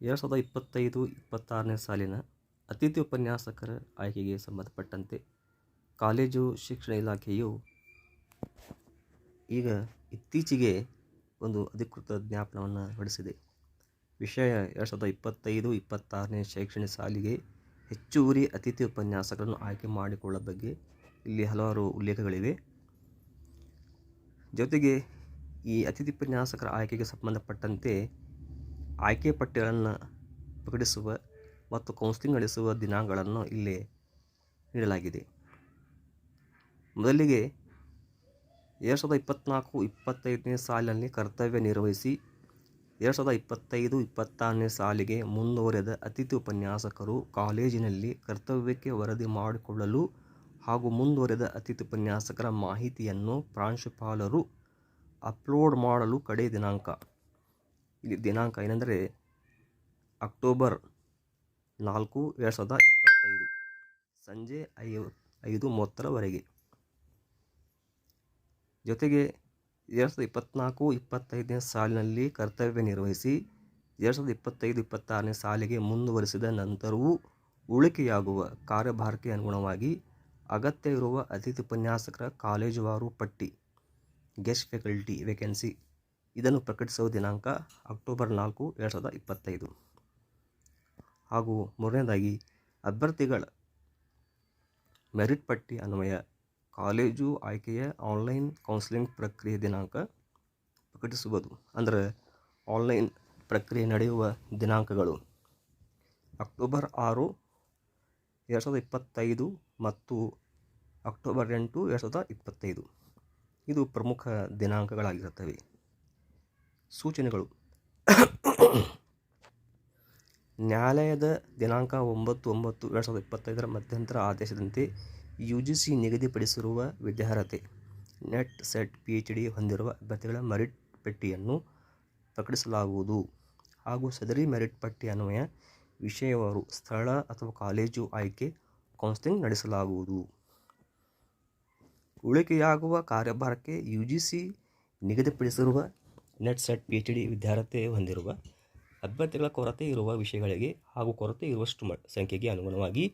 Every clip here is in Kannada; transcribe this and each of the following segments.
ಎರಡು ಸಾವಿರದ ಇಪ್ಪತ್ತೈದು, ಇಪ್ಪತ್ತಾರನೇ ಸಾಲಿನ ಅತಿಥಿ ಉಪನ್ಯಾಸಕರ ಆಯ್ಕೆಗೆ ಸಂಬಂಧಪಟ್ಟಂತೆ ಕಾಲೇಜು ಶಿಕ್ಷಣ ಇಲಾಖೆಯು ಈಗ ಇತ್ತೀಚೆಗೆ ಒಂದು ಅಧಿಕೃತ ಜ್ಞಾಪನವನ್ನು ಹೊರಡಿಸಿದೆ. ವಿಷಯ ಎರಡು ಸಾವಿರದ ಇಪ್ಪತ್ತೈದು, ಇಪ್ಪತ್ತಾರನೇ ಶೈಕ್ಷಣಿಕ ಸಾಲಿಗೆ ಹೆಚ್ಚುವರಿ ಅತಿಥಿ ಉಪನ್ಯಾಸಕರನ್ನು ಆಯ್ಕೆ ಮಾಡಿಕೊಳ್ಳುವ ಬಗ್ಗೆ ಇಲ್ಲಿ ಹಲವಾರು ಉಲ್ಲೇಖಗಳಿವೆ. ಜೊತೆಗೆ ಈ ಅತಿಥಿ ಉಪನ್ಯಾಸಕರ ಆಯ್ಕೆಗೆ ಸಂಬಂಧಪಟ್ಟಂತೆ ಆಯ್ಕೆ ಪಟ್ಟಿಗಳನ್ನು ಪ್ರಕಟಿಸುವ ಮತ್ತು ಕೌನ್ಸಿಲಿಂಗ್ ನಡೆಸುವ ದಿನಾಂಕಗಳನ್ನು ಇಲ್ಲಿ ನೀಡಲಾಗಿದೆ. ಮೊದಲಿಗೆ ಎರಡು ಸಾವಿರದ ಇಪ್ಪತ್ತ್ನಾಲ್ಕು ಇಪ್ಪತ್ತೈದನೇ ಸಾಲಿನಲ್ಲಿ ಕರ್ತವ್ಯ ನಿರ್ವಹಿಸಿ ಎರಡು ಸಾವಿರದ ಇಪ್ಪತ್ತೈದು ಇಪ್ಪತ್ತಾರನೇ ಸಾಲಿಗೆ ಮುಂದುವರೆದ ಅತಿಥಿ ಉಪನ್ಯಾಸಕರು ಕಾಲೇಜಿನಲ್ಲಿ ಕರ್ತವ್ಯಕ್ಕೆ ವರದಿ ಮಾಡಿಕೊಳ್ಳಲು ಹಾಗೂ ಮುಂದುವರೆದ ಅತಿಥಿ ಉಪನ್ಯಾಸಕರ ಮಾಹಿತಿಯನ್ನು ಪ್ರಾಂಶುಪಾಲರು ಅಪ್ಲೋಡ್ ಮಾಡಲು ಕಡೆ ದಿನಾಂಕ ಇಲ್ಲಿ ದಿನಾಂಕ ಏನೆಂದರೆ ಅಕ್ಟೋಬರ್ ನಾಲ್ಕು ಎರಡು ಸಾವಿರದ ಇಪ್ಪತ್ತೈದು. ಸಂಜೆ ಐ ಐದು ಮೂವತ್ತರವರೆಗೆ ಜೊತೆಗೆ ಎರಡು ಸಾವಿರದ ಇಪ್ಪತ್ತ್ನಾಲ್ಕು ಇಪ್ಪತ್ತೈದನೇ ಸಾಲಿನಲ್ಲಿ ಕರ್ತವ್ಯ ನಿರ್ವಹಿಸಿ ಎರಡು ಸಾವಿರದ ಇಪ್ಪತ್ತೈದು, ಇಪ್ಪತ್ತಾರನೇ ಸಾಲಿಗೆ ಮುಂದುವರಿಸಿದ ನಂತರವೂ ಉಳಿಕೆಯಾಗುವ ಕಾರ್ಯಭಾರಕ್ಕೆ ಅನುಗುಣವಾಗಿ ಅಗತ್ಯವಿರುವ ಅತಿಥಿ ಉಪನ್ಯಾಸಕರ ಕಾಲೇಜುವಾರು ಪಟ್ಟಿ, ಗೆಸ್ಟ್ ಫ್ಯಾಕಲ್ಟಿ ವೇಕೆನ್ಸಿ ಇದನ್ನು ಪ್ರಕಟಿಸುವ ದಿನಾಂಕ ಅಕ್ಟೋಬರ್ ನಾಲ್ಕು, ಎರಡು ಸಾವಿರದ ಇಪ್ಪತ್ತೈದು. ಹಾಗೂ ಮೂರನೇದಾಗಿ, ಅಭ್ಯರ್ಥಿಗಳ ಮೆರಿಟ್ ಪಟ್ಟಿ ಅನ್ವಯ. ಕಾಲೇಜು ಆಯ್ಕೆಯ ಆನ್ಲೈನ್ ಕೌನ್ಸಿಲಿಂಗ್ ಪ್ರಕ್ರಿಯೆ ದಿನಾಂಕ ಪ್ರಕಟಿಸುವುದು. ಅಂದರೆ, ಆನ್ಲೈನ್ ಪ್ರಕ್ರಿಯೆ ನಡೆಯುವ ದಿನಾಂಕಗಳು. ಅಕ್ಟೋಬರ್ ಆರು, ಎರಡು ಸಾವಿರದ ಇಪ್ಪತ್ತೈದು ಮತ್ತು ಅಕ್ಟೋಬರ್ ಎಂಟು, ಎರಡು ಸಾವಿರದ ಇಪ್ಪತ್ತೈದು. ಇದು ಪ್ರಮುಖ ದಿನಾಂಕಗಳಾಗಿರುತ್ತವೆ. ಸೂಚನೆಗಳು. ನ್ಯಾಯಾಲಯದ ದಿನಾಂಕ ಒಂಬತ್ತು ಒಂಬತ್ತು ಎರಡು ಸಾವಿರದ ಇಪ್ಪತ್ತೈದರ ಮಧ್ಯಂತರ ಆದೇಶದಂತೆ ಯು ಜಿ ಸಿ ನಿಗದಿಪಡಿಸಿರುವ ವಿದ್ಯಾರ್ಹತೆ, NET SET P H D ಹೊಂದಿರುವ ಅಭ್ಯರ್ಥಿಗಳ ಮೆರಿಟ್ ಪಟ್ಟಿಯನ್ನು ಪ್ರಕಟಿಸಲಾಗುವುದು ಹಾಗೂ ಸದರಿ ಮೆರಿಟ್ ಪಟ್ಟಿ ಅನ್ವಯ ವಿಷಯವಾರು ಸ್ಥಳ ಅಥವಾ ಕಾಲೇಜು ಆಯ್ಕೆ ಕೌನ್ಸಿಲಿಂಗ್ ನಡೆಸಲಾಗುವುದು. ಉಳಿಕೆಯಾಗುವ ಕಾರ್ಯಭಾರಕ್ಕೆ ಯು ಜಿ ಸಿ ನಿಗದಿಪಡಿಸಿರುವ NET SET P H D ವಿದ್ಯಾರ್ಥಿ ಹೊಂದಿರುವ ಅಭ್ಯರ್ಥಿಗಳ ಕೊರತೆ ಇರುವ ವಿಷಯಗಳಿಗೆ ಹಾಗೂ ಕೊರತೆ ಇರುವಷ್ಟು ಮ, ಸಂಖ್ಯೆಗೆ ಅನುಗುಣವಾಗಿ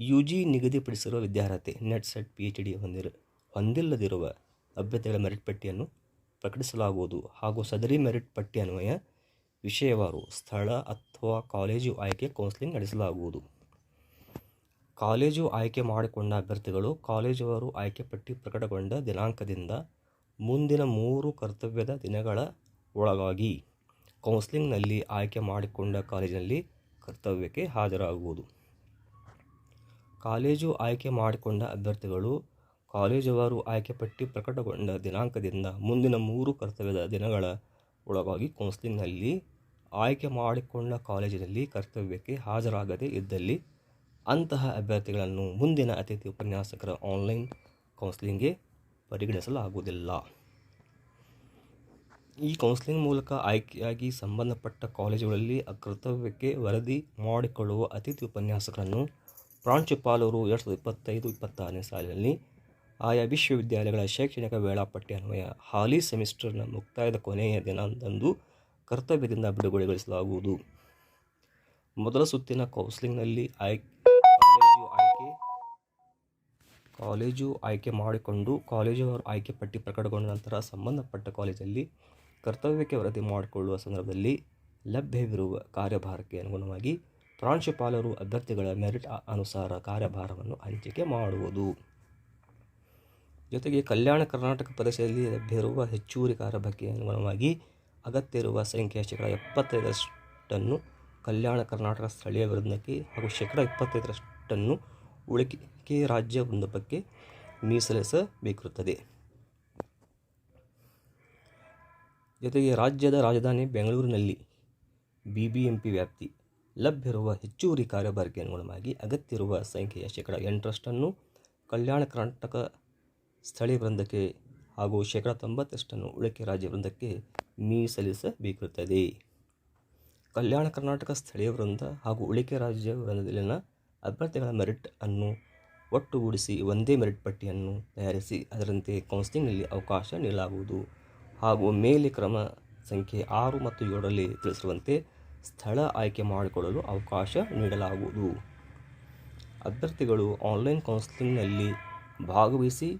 ಯು ಜಿ ನಿಗದಿಪಡಿಸಿರುವ ವಿದ್ಯಾರ್ಹತೆ NET SET P H D ಹೊಂದಿರ, ಹೊಂದಿಲ್ಲದಿರುವ ಅಭ್ಯರ್ಥಿಗಳ ಮೆರಿಟ್ ಪಟ್ಟಿಯನ್ನು ಪ್ರಕಟಿಸಲಾಗುವುದು ಹಾಗೂ ಸದರಿ ಮೆರಿಟ್ ಪಟ್ಟಿ ಅನ್ವಯ ವಿಷಯವಾರು ಸ್ಥಳ ಅಥವಾ ಕಾಲೇಜು ಆಯ್ಕೆ ಕೌನ್ಸಿಲಿಂಗ್ ನಡೆಸಲಾಗುವುದು. ಕಾಲೇಜು ಆಯ್ಕೆ ಮಾಡಿಕೊಂಡ ಅಭ್ಯರ್ಥಿಗಳು ಕಾಲೇಜುವಾರು ಆಯ್ಕೆ ಪಟ್ಟಿ ಪ್ರಕಟಗೊಂಡ ದಿನಾಂಕದಿಂದ ಮುಂದಿನ ಮೂರು ಕರ್ತವ್ಯದ ದಿನಗಳ ಒಳಗಾಗಿ ಕೌನ್ಸಿಲಿಂಗ್ನಲ್ಲಿ ಆಯ್ಕೆ ಮಾಡಿಕೊಂಡ ಕಾಲೇಜಿನಲ್ಲಿ ಕರ್ತವ್ಯಕ್ಕೆ ಹಾಜರಾಗುವುದು. ಕಾಲೇಜು ಆಯ್ಕೆ ಮಾಡಿಕೊಂಡ ಅಭ್ಯರ್ಥಿಗಳು ಕಾಲೇಜುವಾರು ಆಯ್ಕೆ ಪಟ್ಟಿ ಪ್ರಕಟಗೊಂಡ ದಿನಾಂಕದಿಂದ ಮುಂದಿನ ಮೂರು ಕರ್ತವ್ಯದ ದಿನಗಳ ಒಳಗಾಗಿ ಕೌನ್ಸಿಲಿಂಗ್ನಲ್ಲಿ ಆಯ್ಕೆ ಮಾಡಿಕೊಂಡ ಕಾಲೇಜಿನಲ್ಲಿ ಕರ್ತವ್ಯಕ್ಕೆ ಹಾಜರಾಗದೇ ಇದ್ದಲ್ಲಿ ಅಂತಹ ಅಭ್ಯರ್ಥಿಗಳನ್ನು ಮುಂದಿನ ಅತಿಥಿ ಉಪನ್ಯಾಸಕರ ಆನ್ಲೈನ್ ಕೌನ್ಸಿಲಿಂಗ್ಗೆ ಪರಿಗಣಿಸಲಾಗುವುದಿಲ್ಲ. ಈ ಕೌನ್ಸಿಲಿಂಗ್ ಮೂಲಕ ಆಯ್ಕೆಯಾಗಿ ಸಂಬಂಧಪಟ್ಟ ಕಾಲೇಜುಗಳಲ್ಲಿ ಕರ್ತವ್ಯಕ್ಕೆ ವರದಿ ಮಾಡಿಕೊಳ್ಳುವ ಅತಿಥಿ ಉಪನ್ಯಾಸಕರನ್ನು ಪ್ರಾಂಶುಪಾಲರು ಎರಡು ಸಾವಿರದ ಇಪ್ಪತ್ತೈದು ಇಪ್ಪತ್ತಾರನೇ ಸಾಲಿನಲ್ಲಿ ಆಯಾ ವಿಶ್ವವಿದ್ಯಾಲಯಗಳ ಶೈಕ್ಷಣಿಕ ವೇಳಾಪಟ್ಟಿ ಅನ್ವಯ ಹಾಲಿ ಸೆಮಿಸ್ಟರ್ನ ಮುಕ್ತಾಯದ ಕೊನೆಯ ದಿನದಂದು ಕರ್ತವ್ಯದಿಂದ ಬಿಡುಗಡೆಗೊಳಿಸಲಾಗುವುದು. ಮೊದಲ ಸುತ್ತಿನ ಕೌನ್ಸಿಲಿಂಗ್ನಲ್ಲಿ ಆಯ್ ಕಾಲೇಜು ಆಯ್ಕೆ ಮಾಡಿಕೊಂಡು ಕಾಲೇಜು ಅವರು ಆಯ್ಕೆ ಪಟ್ಟಿ ಪ್ರಕಟಗೊಂಡ ನಂತರ ಸಂಬಂಧಪಟ್ಟ ಕಾಲೇಜಲ್ಲಿ ಕರ್ತವ್ಯಕ್ಕೆ ವರದಿ ಮಾಡಿಕೊಳ್ಳುವ ಸಂದರ್ಭದಲ್ಲಿ ಲಭ್ಯವಿರುವ ಕಾರ್ಯಭಾರಕ್ಕೆ ಅನುಗುಣವಾಗಿ ಪ್ರಾಂಶುಪಾಲರು ಅಭ್ಯರ್ಥಿಗಳ ಮೆರಿಟ್ ಅನುಸಾರ ಕಾರ್ಯಭಾರವನ್ನು ಹಂಚಿಕೆ ಮಾಡುವುದು. ಜೊತೆಗೆ ಕಲ್ಯಾಣ ಕರ್ನಾಟಕ ಪ್ರದೇಶದಲ್ಲಿ ಲಭ್ಯವಿರುವ ಹೆಚ್ಚುವರಿ ಕಾರ್ಯಭಾರಕ್ಕೆ ಅನುಗುಣವಾಗಿ ಅಗತ್ಯವಿರುವ ಸಂಖ್ಯೆಯ ಶೇಕಡ ಎಪ್ಪತ್ತೈದರಷ್ಟನ್ನು ಕಲ್ಯಾಣ ಕರ್ನಾಟಕ ಸ್ಥಳೀಯ ವಿರುದ್ಧಕ್ಕೆ ಹಾಗೂ ಶೇಕಡ ಇಪ್ಪತ್ತೈದರಷ್ಟನ್ನು ಉಳಿಕೆ ರಾಜ್ಯ ವೃಂದಕ್ಕೆ ಮೀಸಲಿಸಬೇಕಿರುತ್ತದೆ. ಜೊತೆಗೆ ರಾಜ್ಯದ ರಾಜಧಾನಿ ಬೆಂಗಳೂರಿನಲ್ಲಿ ಬಿ ಬಿ ಎಂ ಪಿ ವ್ಯಾಪ್ತಿ ಲಭ್ಯವಿರುವ ಹೆಚ್ಚುವರಿ ಕಾರ್ಯಭಾರಕ್ಕೆ ಅನುಗುಣವಾಗಿ ಅಗತ್ಯವಿರುವ ಸಂಖ್ಯೆಯ ಶೇಕಡ ಎಂಟರಷ್ಟನ್ನು ಕಲ್ಯಾಣ ಕರ್ನಾಟಕ ಸ್ಥಳೀಯ ವೃಂದಕ್ಕೆ ಹಾಗೂ ಶೇಕಡ ತೊಂಬತ್ತಷ್ಟನ್ನು ಉಳಿಕೆ ರಾಜ್ಯ ವೃಂದಕ್ಕೆ ಮೀಸಲಿಸಬೇಕಿರುತ್ತದೆ. ಕಲ್ಯಾಣ ಕರ್ನಾಟಕ ಸ್ಥಳೀಯ ವೃಂದ ಹಾಗೂ ಉಳಿಕೆ ರಾಜ್ಯ ವೃಂದದಲ್ಲಿನ ಅಭ್ಯರ್ಥಿಗಳ ಮೆರಿಟ್ ಅನ್ನು ಒಟ್ಟುಗೂಡಿಸಿ ಒಂದೇ ಮೆರಿಟ್ ಪಟ್ಟಿಯನ್ನು ತಯಾರಿಸಿ ಅದರಂತೆ ಕೌನ್ಸಿಲಿಂಗ್ನಲ್ಲಿ ಅವಕಾಶ ನೀಡಲಾಗುವುದು. ಹಾಗೂ ಮೇಲೆ ಕ್ರಮ ಸಂಖ್ಯೆ ಆರು ಮತ್ತು ಏಳರಲ್ಲಿ ತಿಳಿಸಿರುವಂತೆ ಸ್ಥಳ ಆಯ್ಕೆ ಮಾಡಿಕೊಳ್ಳಲು ಅವಕಾಶ ನೀಡಲಾಗುವುದು. ಅಭ್ಯರ್ಥಿಗಳು ಆನ್ಲೈನ್ ಕೌನ್ಸಿಲಿಂಗ್ನಲ್ಲಿ ಭಾಗವಹಿಸಿ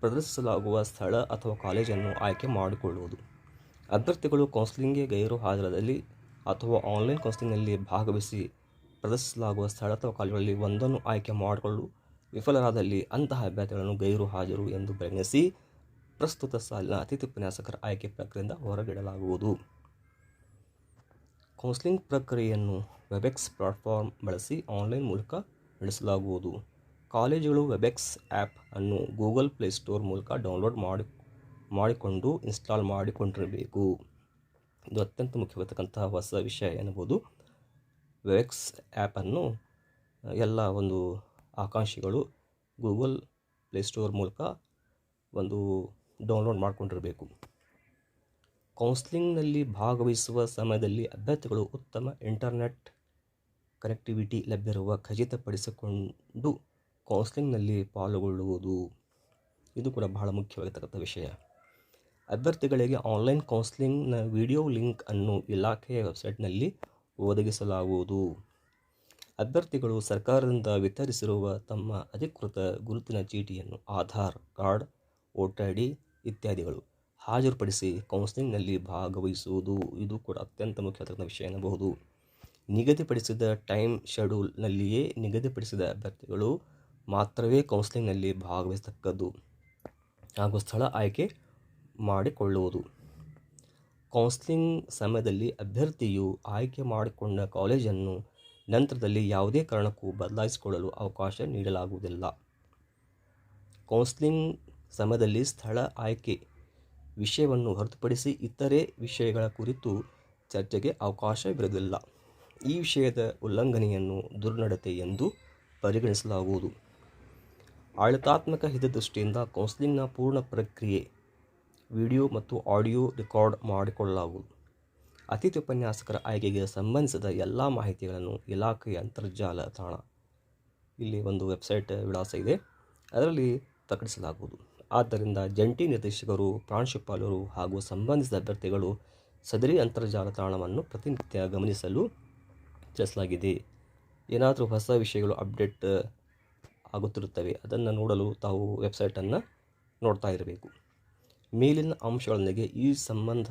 ಪ್ರದರ್ಶಿಸಲಾಗುವ ಸ್ಥಳ ಅಥವಾ ಕಾಲೇಜನ್ನು ಆಯ್ಕೆ ಮಾಡಿಕೊಳ್ಳುವುದು. ಅಭ್ಯರ್ಥಿಗಳು ಕೌನ್ಸಿಲಿಂಗ್ಗೆ ಗೈರು ಹಾಜರಾದಲ್ಲಿ ಅಥವಾ ಆನ್ಲೈನ್ ಕೌನ್ಸಿಲಿಂಗ್ನಲ್ಲಿ ಭಾಗವಹಿಸಿ ಪ್ರದರ್ಶಿಸಲಾಗುವ ಸ್ಥಳ ಅಥವಾ ಕಾಲೇಜುಗಳಲ್ಲಿ ಒಂದನ್ನು ಆಯ್ಕೆ ಮಾಡಿಕೊಳ್ಳಲು ವಿಫಲರಾದಲ್ಲಿ ಅಂತಹ ಅಭ್ಯರ್ಥಿಗಳನ್ನು ಗೈರು ಹಾಜರು ಎಂದು ಪರಿಗಣಿಸಿ ಪ್ರಸ್ತುತ ಸಾಲಿನ ಅತಿಥಿ ಉಪನ್ಯಾಸಕರ ಆಯ್ಕೆ ಪ್ರಕ್ರಿಯೆಯಿಂದ ಹೊರಗಿಡಲಾಗುವುದು. ಕೌನ್ಸಿಲಿಂಗ್ ಪ್ರಕ್ರಿಯೆಯನ್ನು ವೆಬೆಕ್ಸ್ ಪ್ಲಾಟ್ಫಾರ್ಮ್ ಬಳಸಿ ಆನ್ಲೈನ್ ಮೂಲಕ ನಡೆಸಲಾಗುವುದು. ಕಾಲೇಜುಗಳು ವೆಬೆಕ್ಸ್ ಆ್ಯಪ್ ಅನ್ನು ಗೂಗಲ್ ಪ್ಲೇಸ್ಟೋರ್ ಮೂಲಕ ಡೌನ್ಲೋಡ್ ಮಾಡಿ, ಮಾಡಿಕೊಂಡು ಇನ್ಸ್ಟಾಲ್ ಮಾಡಿಕೊಂಡಿರಬೇಕು. ಇದು ಅತ್ಯಂತ ಮುಖ್ಯವಾಗಿರ್ತಕ್ಕಂತಹ ಹೊಸ ವಿಷಯ ಎನ್ನುವುದು. ವೆಬೆಕ್ಸ್ ಆ್ಯಪನ್ನು ಎಲ್ಲ ಒಂದು ಆಕಾಂಕ್ಷಿಗಳು ಗೂಗಲ್ ಪ್ಲೇಸ್ಟೋರ್ ಮೂಲಕ ಒಂದು ಡೌನ್ಲೋಡ್ ಮಾಡಿಕೊಂಡಿರಬೇಕು. ಕೌನ್ಸ್ಲಿಂಗ್ನಲ್ಲಿ ಭಾಗವಹಿಸುವ ಸಮಯದಲ್ಲಿ ಅಭ್ಯರ್ಥಿಗಳು ಉತ್ತಮ ಇಂಟರ್ನೆಟ್ ಕನೆಕ್ಟಿವಿಟಿ ಲಭ್ಯವಿರುವ ಖಚಿತಪಡಿಸಿಕೊಂಡು ಕೌನ್ಸ್ಲಿಂಗ್ನಲ್ಲಿ ಪಾಲ್ಗೊಳ್ಳುವುದು. ಇದು ಕೂಡ ಬಹಳ ಮುಖ್ಯವಾಗಿರ್ತಕ್ಕಂಥ ವಿಷಯ. ಅಭ್ಯರ್ಥಿಗಳಿಗೆ ಆನ್ಲೈನ್ ಕೌನ್ಸ್ಲಿಂಗ್ನ ವಿಡಿಯೋ ಲಿಂಕ್ ಅನ್ನು ಇಲಾಖೆಯ ವೆಬ್ಸೈಟ್ನಲ್ಲಿ ಒದಗಿಸಲಾಗುವುದು. ಅಭ್ಯರ್ಥಿಗಳು ಸರ್ಕಾರದಿಂದ ವಿತರಿಸಿರುವ ತಮ್ಮ ಅಧಿಕೃತ ಗುರುತಿನ ಚೀಟಿಯನ್ನು Aadhaar card, voter I D ಇತ್ಯಾದಿಗಳು ಹಾಜರುಪಡಿಸಿ ಕೌನ್ಸಿಲಿಂಗ್ನಲ್ಲಿ ಭಾಗವಹಿಸುವುದು. ಇದು ಕೂಡ ಅತ್ಯಂತ ಮುಖ್ಯವಾದ ವಿಷಯ ಎನ್ನಬಹುದು. ನಿಗದಿಪಡಿಸಿದ ಟೈಮ್ ಶೆಡ್ಯೂಲ್ನಲ್ಲಿಯೇ ನಿಗದಿಪಡಿಸಿದ ಅಭ್ಯರ್ಥಿಗಳು ಮಾತ್ರವೇ ಕೌನ್ಸಿಲಿಂಗ್ನಲ್ಲಿ ಭಾಗವಹಿಸತಕ್ಕದ್ದು ಹಾಗೂ ಸ್ಥಳ ಆಯ್ಕೆ ಮಾಡಿಕೊಳ್ಳುವುದು. ಕೌನ್ಸಿಲಿಂಗ್ ಸಮಯದಲ್ಲಿ ಅಭ್ಯರ್ಥಿಯು ಆಯ್ಕೆ ಮಾಡಿಕೊಂಡ ಕಾಲೇಜನ್ನು ನಂತರದಲ್ಲಿ ಯಾವುದೇ ಕಾರಣಕ್ಕೂ ಬದಲಾಯಿಸಿಕೊಳ್ಳಲು ಅವಕಾಶ ನೀಡಲಾಗುವುದಿಲ್ಲ. ಕೌನ್ಸಿಲಿಂಗ್ ಸಮಯದಲ್ಲಿ ಸ್ಥಳ ಆಯ್ಕೆ ವಿಷಯವನ್ನು ಹೊರತುಪಡಿಸಿ ಇತರೆ ವಿಷಯಗಳ ಕುರಿತು ಚರ್ಚೆಗೆ ಅವಕಾಶವಿರುವುದಿಲ್ಲ ಈ ವಿಷಯದ ಉಲ್ಲಂಘನೆಯನ್ನು ದುರ್ನಡತೆ ಎಂದು ಪರಿಗಣಿಸಲಾಗುವುದು. ಆಡಳಿತಾತ್ಮಕ ಹಿತದೃಷ್ಟಿಯಿಂದ ಕೌನ್ಸಿಲಿಂಗ್ನ ಪೂರ್ಣ ಪ್ರಕ್ರಿಯೆ, ವಿಡಿಯೋ ಮತ್ತು ಆಡಿಯೋ ರೆಕಾರ್ಡ್ ಮಾಡಿಕೊಳ್ಳಲಾಗುವುದು. ಅತಿಥಿ ಉಪನ್ಯಾಸಕರ ಆಯ್ಕೆಗೆ ಸಂಬಂಧಿಸಿದ ಎಲ್ಲ ಮಾಹಿತಿಗಳನ್ನು ಇಲಾಖೆಯ ಅಂತರ್ಜಾಲ ತಾಣ ಇಲ್ಲಿ ಒಂದು ವೆಬ್ಸೈಟ್ ವಿಳಾಸ ಇದೆ. ಅದರಲ್ಲಿ ಪ್ರಕಟಿಸಲಾಗುವುದು. ಆದ್ದರಿಂದ ಜಂಟಿ ನಿರ್ದೇಶಕರು, ಪ್ರಾಂಶುಪಾಲರು ಹಾಗೂ ಸಂಬಂಧಿಸಿದ ಅಭ್ಯರ್ಥಿಗಳು ಸದರಿ ಅಂತರ್ಜಾಲ ತಾಣವನ್ನು ಪ್ರತಿನಿತ್ಯ ಗಮನಿಸಲು ತಿಳಿಸಲಾಗಿದೆ. ಏನಾದರೂ ಹೊಸ ವಿಷಯಗಳು ಅಪ್ಡೇಟ್ ಆಗುತ್ತಿರುತ್ತವೆ, ಅದನ್ನು ನೋಡಲು ತಾವು ವೆಬ್ಸೈಟನ್ನು ನೋಡ್ತಾ ಇರಬೇಕು. ಮೇಲಿನ ಅಂಶಗಳೊಂದಿಗೆ ಈ ಸಂಬಂಧ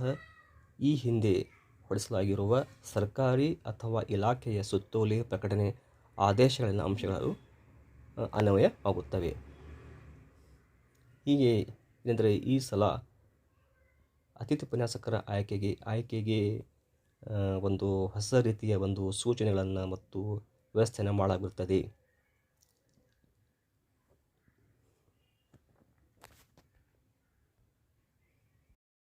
ಈ ಹಿಂದೆ ಹೊರಡಿಸಲಾಗಿರುವ ಸರ್ಕಾರಿ ಅಥವಾ ಇಲಾಖೆಯ ಸುತ್ತೋಲೆ ಪ್ರಕಟಣೆ ಆದೇಶಗಳಿನ ಅಂಶಗಳು ಅನ್ವಯವಾಗುತ್ತವೆ. ಹೀಗೆ ಏನೆಂದರೆ ಈ ಸಲ ಅತಿಥಿ ಉಪನ್ಯಾಸಕರ ಆಯ್ಕೆಗೆ ಆಯ್ಕೆಗೆ ಒಂದು ಹೊಸ ರೀತಿಯ ಒಂದು ಸೂಚನೆಗಳನ್ನು ಮತ್ತು ವ್ಯವಸ್ಥೆಯನ್ನು ಮಾಡಲಾಗಿರುತ್ತದೆ.